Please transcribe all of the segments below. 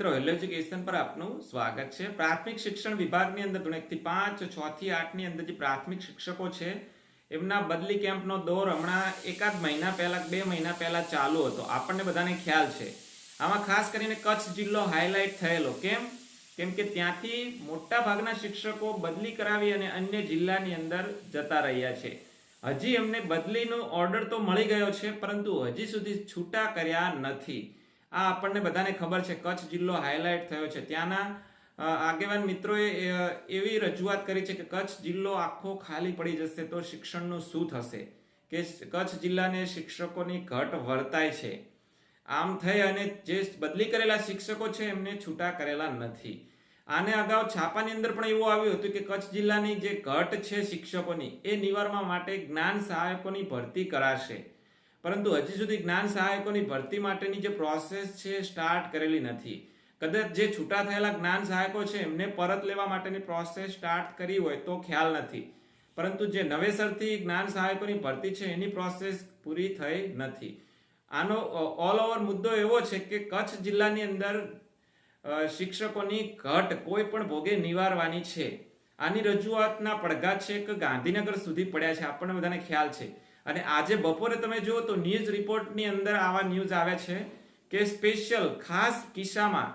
મિત્રો hello education પર આપનું સ્વાગત છે. પ્રાથમિક શિક્ષણ વિભાગની અંદર ધોરણ એકથી પાંચ, છ થી આઠની અંદર જે પ્રાથમિક શિક્ષકો છે, એમના બદલી કેમ્પનો દોર હમણાં એકાદ મહિના પહેલા, બે મહિના પહેલા ચાલુ હતો. આપણને બધાને ખ્યાલ છે. આમાં ખાસ કરીને કચ્છ જિલ્લો હાઇલાઇટ થયેલો. કેમ? કેમ કે ત્યાંથી મોટા ભાગના શિક્ષકો બદલી કરાવી અને અન્ય જિલ્લાની અંદર જતા રહ્યા છે. હજી એમને બદલીનો ઓર્ડર તો મળી ગયો છે, પરંતુ હજી સુધી છૂટા કર્યા નથી. આ આપણને બધાને ખબર છે, કચ્છ જિલ્લો હાઇલાઇટ થયો છે. ત્યાંના આગેવાન મિત્રોએ એવી રજૂઆત કરી છે કે કચ્છ જિલ્લો આખો ખાલી પડી જશે તો શિક્ષણનું શું થશે? કે કચ્છ જિલ્લાને શિક્ષકોની ઘટ વર્તાય છે. આમ થઈ અને જે બદલી કરેલા શિક્ષકો છે, એમને છૂટા કરેલા નથી. આને અગાઉ છાપાની અંદર પણ એવું આવ્યું હતું કે કચ્છ જિલ્લાની જે ઘટ છે શિક્ષકોની, એ નિવારવા માટે જ્ઞાન સહાયકોની ભરતી કરાશે. પરંતુ હજી સુધી જ્ઞાન સહાયકોની ભરતી માટેની જે પ્રોસેસ છે સ્ટાર્ટ કરેલી નથી. કદાચ જે છૂટા થયેલા જ્ઞાન સહાયકો છે, એમને પરત લેવા માટેની પ્રોસેસ સ્ટાર્ટ કરી હોય તો ખ્યાલ નથી. પરંતુ જે નવેસરથી જ્ઞાન સહાયકોની ભરતી છે, એની પ્રોસેસ પૂરી થઈ નથી. આનો ઓલ ઓવર મુદ્દો એવો છે કે કચ્છ જિલ્લાની અંદર શિક્ષકોની ઘટ કોઈ પણ ભોગે નિવારવાની છે. આની રજૂઆતના પડઘા છે કે ગાંધીનગર સુધી પડ્યા છે, આપણને બધાને ખ્યાલ છે. અને આજે બપોરે તમે જુઓ તો ન્યૂઝ રિપોર્ટની અંદર આવા ન્યૂઝ આવે છે કે સ્પેશિયલ ખાસ કિસ્સામાં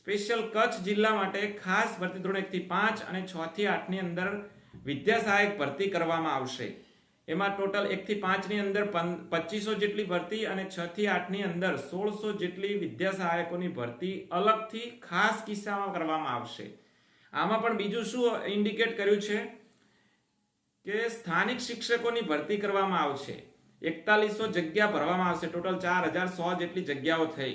સ્પેશિયલ કચ્છ જિલ્લા માટે ખાસ ભરતી ધોરણ એકથી પાંચ અને છ થી આઠની અંદર વિદ્યા સહાયક ભરતી કરવામાં આવશે. એમાં ટોટલ એકથી પાંચની અંદર પચીસો જેટલી ભરતી અને છ થી આઠની અંદર સોળસો જેટલી વિદ્યા સહાયકોની ભરતી અલગથી ખાસ કિસ્સામાં કરવામાં આવશે. આમાં પણ બીજું શું ઇન્ડિકેટ કર્યું છે? કે સ્થાનિક શિક્ષકોની ભરતી કરવામાં આવશે. એકતાલીસો જગ્યા ભરવામાં આવશે. ટોટલ ચાર હજાર સો જેટલી જગ્યાઓ થઈ.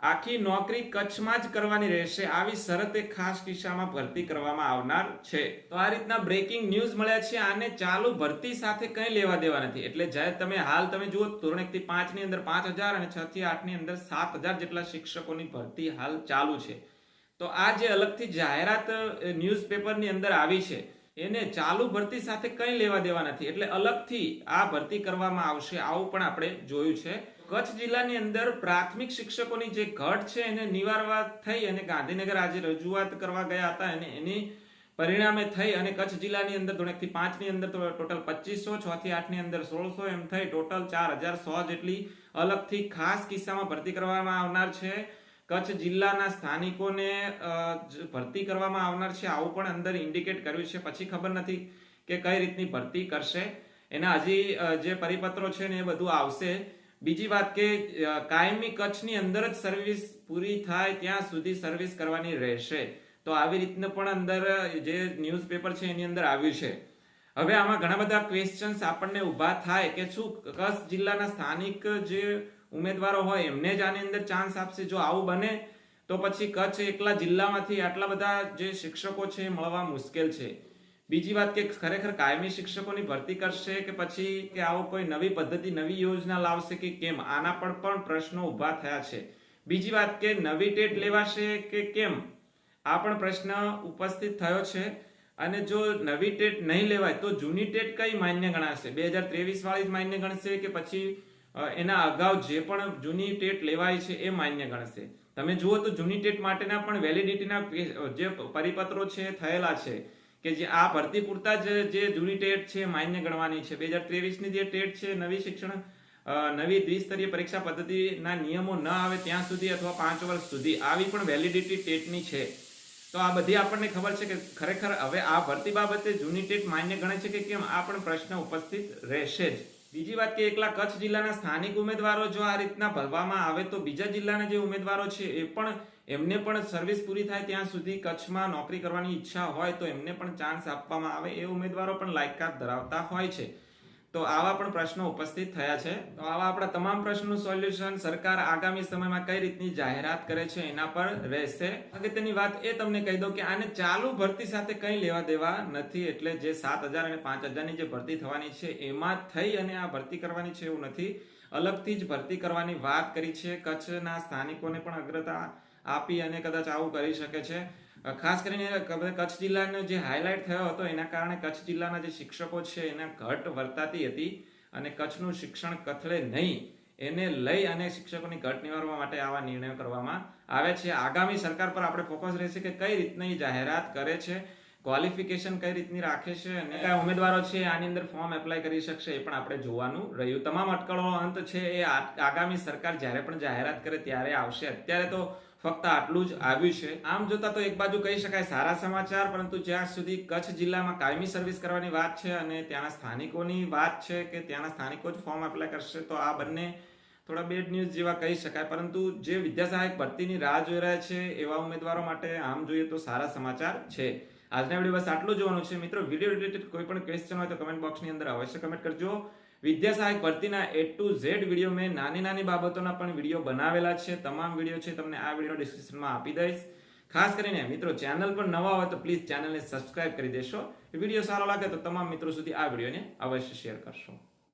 આખી નોકરી કચ્છમાં જ કરવાની રહેશે. આવી શરતે ખાસ કિસ્સામાં ભરતી કરવામાં આવનાર છે. તો આ રીતના બ્રેકિંગ ન્યૂઝ મળ્યા છે. આને ચાલુ ભરતી સાથે કંઈ લેવા દેવા નથી. એટલે જ્યારે તમે હાલ તમે જુઓ, ધોરણ એકથી પાંચની અંદર પાંચ હજાર અને છ થી આઠની અંદર સાત હજાર જેટલા શિક્ષકોની ભરતી હાલ ચાલુ છે. તો આ જે અલગથી જાહેરાત ન્યૂઝપેપરની અંદર આવી છે એને ચાલુ ભરતી સાથે કંઈ લેવા દેવા નથી. એટલે અલગથી આ ભરતી કરવામાં આવશે, આવું પણ આપણે જોયું છે. કચ્છ જિલ્લાની અંદર પ્રાથમિક શિક્ષકોની જે ઘટ છે, એને નિવારવા થઈ અને ગાંધીનગર આજે રજૂઆત કરવા ગયા હતા અને એની પરિણામે થઈ અને કચ્છ જિલ્લાની અંદર ધોરણ એકથી પાંચની અંદર તો ટોટલ પચીસો છ થી આઠની અંદર સોળસો એમ થઈ. ટોટલ ચાર હજાર સો જેટલી અલગથી ખાસ કિસ્સામાં ભરતી કરવામાં આવનાર છે. કચ્છ જિલ્લાના સ્થાનિકોને ભરતી કરવામાં આવનાર છે, આવું પણ અંદર ઇન્ડિકેટ કર્યું છે. પછી ખબર નથી કે કઈ રીતની ભરતી કરશે. એના હજી જે પરિપત્રો છે ને એ બધું આવશે. બીજી વાત કે કાયમી કચ્છની અંદર જ સર્વિસ પૂરી થાય ત્યાં સુધી સર્વિસ કરવાની રહેશે. તો આવી રીતનું પણ અંદર, જે ન્યૂઝપેપર છે એની અંદર આવ્યું છે. હવે આમાં ઘણા બધા ક્વેશ્ચન્સ આપણને ઊભા થાય કે શું કચ્છ જિલ્લાના સ્થાનિક જે ઉમેદવારો હોય, એમને જ આની અંદર ચાન્સ આપશે. જો આવું બને, તો પછી કચ્છ એકલા જિલ્લામાંથી આટલા બધા જે શિક્ષકો છે મળવા મુશ્કેલ છે. બીજી વાત કે ખરેખર કાયમી શિક્ષકોની ભરતી કરશે કે પછી કે આવો કોઈ નવી પદ્ધતિ, નવી યોજના લાવશે કે કેમ? આના પર પણ પ્રશ્નો ઊભા થયા છે. બીજી વાત કે નવી ટેટ લેવાશે કે કેમ? આ પણ પ્રશ્ન ઉપસ્થિત થયો છે. અને જો નવી ટેટ નહીં લેવાય, તો જૂની ટેટ કઈ માન્ય ગણાશે? બે હજાર ત્રેવીસ વાળી જ માન્ય ગણશે કે પછી એના અગાઉ જે પણ જૂની ટેટ લેવાય છે એ માન્ય ગણશે. તમે જુઓ તો જૂની ટેટ માટેના પણ વેલિડિટીના જે પરિપત્રો છે, થયેલા છે કે જે આ ભરતી પૂરતા જ જે જૂની ટેટ છે માન્ય ગણવાની છે. બે હજાર ત્રેવીસની જે ટેટ છે, નવી શિક્ષણ નવી દ્વિસ્તરીય પરીક્ષા પદ્ધતિના નિયમો ન આવે ત્યાં સુધી અથવા પાંચ વર્ષ સુધી આવી પણ વેલિડિટી ટેટની છે. તો આ બધી આપણને ખબર છે કે ખરેખર હવે આ ભરતી બાબતે જૂની ટેટ માન્ય ગણે છે કે કેમ? આ પણ પ્રશ્ન ઉપસ્થિત રહેશે જ. બીજી વાત કે એકલા કચ્છ જિલ્લાના સ્થાનિક ઉમેદવારો જો આ રીતના ભરવામાં આવે તો બીજા જિલ્લાના જે ઉમેદવારો છે, એ પણ એમને પણ સર્વિસ પૂરી થાય ત્યાં સુધી કચ્છમાં નોકરી કરવાની ઈચ્છા હોય તો એમને પણ ચાન્સ આપવામાં આવે. એ ઉમેદવારો પણ લાયકાત ધરાવતા હોય છે. તો આવા પણ પ્રશ્નો ઉપસ્થિત થયા છે. તો આવા આપણા તમામ પ્રશ્નોનું સોલ્યુશન સરકાર આગામી સમયમાં કઈ રીતની જાહેરાત કરે છે એના પર રહેશે. અગત્યની વાત એ તમને કહી દઉં કે આને ચાલુ ભરતી સાથે કંઈ લેવા દેવા નથી. એટલે જે સાત હજાર અને પાંચ હજારની જે ભરતી થવાની છે એમાં થઈ અને આ ભરતી કરવાની છે એવું નથી. અલગથી જ ભરતી કરવાની વાત કરી છે. કચ્છના સ્થાનિકોને પણ અગ્રતા આપી અને કદાચ આવું કરી શકે છે. ખાસ કરીને કચ્છ જિલ્લાનો જે હાઇલાઇટ થયો હતો, એના કારણે કચ્છ જિલ્લાના જે શિક્ષકો છે, એને ઘટ વર્તાતી હતી અને કચ્છનું શિક્ષણ કથળે નહીં, એને લઈ અને શિક્ષકોની ઘટ નિવારવા માટે આવા નિર્ણયો કરવામાં આવે છે. આગામી સરકાર પર આપણે ફોકસ રહેશે કે કઈ રીતની જાહેરાત કરે છે ક્વોલિફિકેશન કઈ રીતની રાખે છે અને કયા ઉમેદવારો છે, આની અંદર ફોર્મ એપ્લાય કરી શકશે એ પણ આપણે જોવાનું રહ્યું. તમામ અટકળો અંત છે એ આગામી સરકાર જ્યારે પણ જાહેરાત કરે ત્યારે આવશે. અત્યારે તો ફક્ત આટલું જ આવ્યું છે. આમ જોતા તો એક બાજુ કહી શકાય સારા સમાચાર, પરંતુ જ્યાં સુધી કચ્છ જિલ્લામાં કાયમી સર્વિસ કરવાની વાત છે અને ત્યાંના સ્થાનિકોની વાત છે કે ત્યાંના સ્થાનિકો જ ફોર્મ એપ્લાય કરશે, તો આ બંને થોડા બેડ ન્યૂઝ જેવા કહી શકાય. પરંતુ જે વિદ્યા સહાયક ભરતીની રાહ જોઈ રહ્યા છે, એવા ઉમેદવારો માટે આમ જોઈએ તો સારા સમાચાર છે. આજના વીડિયો બસ આટલું જોવાનું છે. મિત્રો વીડિયો રિલેટેડ કોઈ પણ ક્વેશ્ચન હોય તો કમેન્ટ બોક્સની અંદર અવશ્ય કમેન્ટ કરજો. વિદ્યા સહાયક ભરતીના એ ટુ ઝેડ વીડિયો મેં નાની નાની બાબતોના પણ વીડિયો બનાવેલા છે. તમામ વીડિયો છે તમને આ વીડિયો ડિસ્ક્રિપ્શનમાં આપી દઈશ. ખાસ કરીને મિત્રો ચેનલ પર નવા હોય તો પ્લીઝ ચેનલને સબસ્ક્રાઇબ કરી દેશો. વીડિયો સારો લાગે તો તમામ મિત્રો સુધી આ વિડીયોને અવશ્ય શેર કરશો.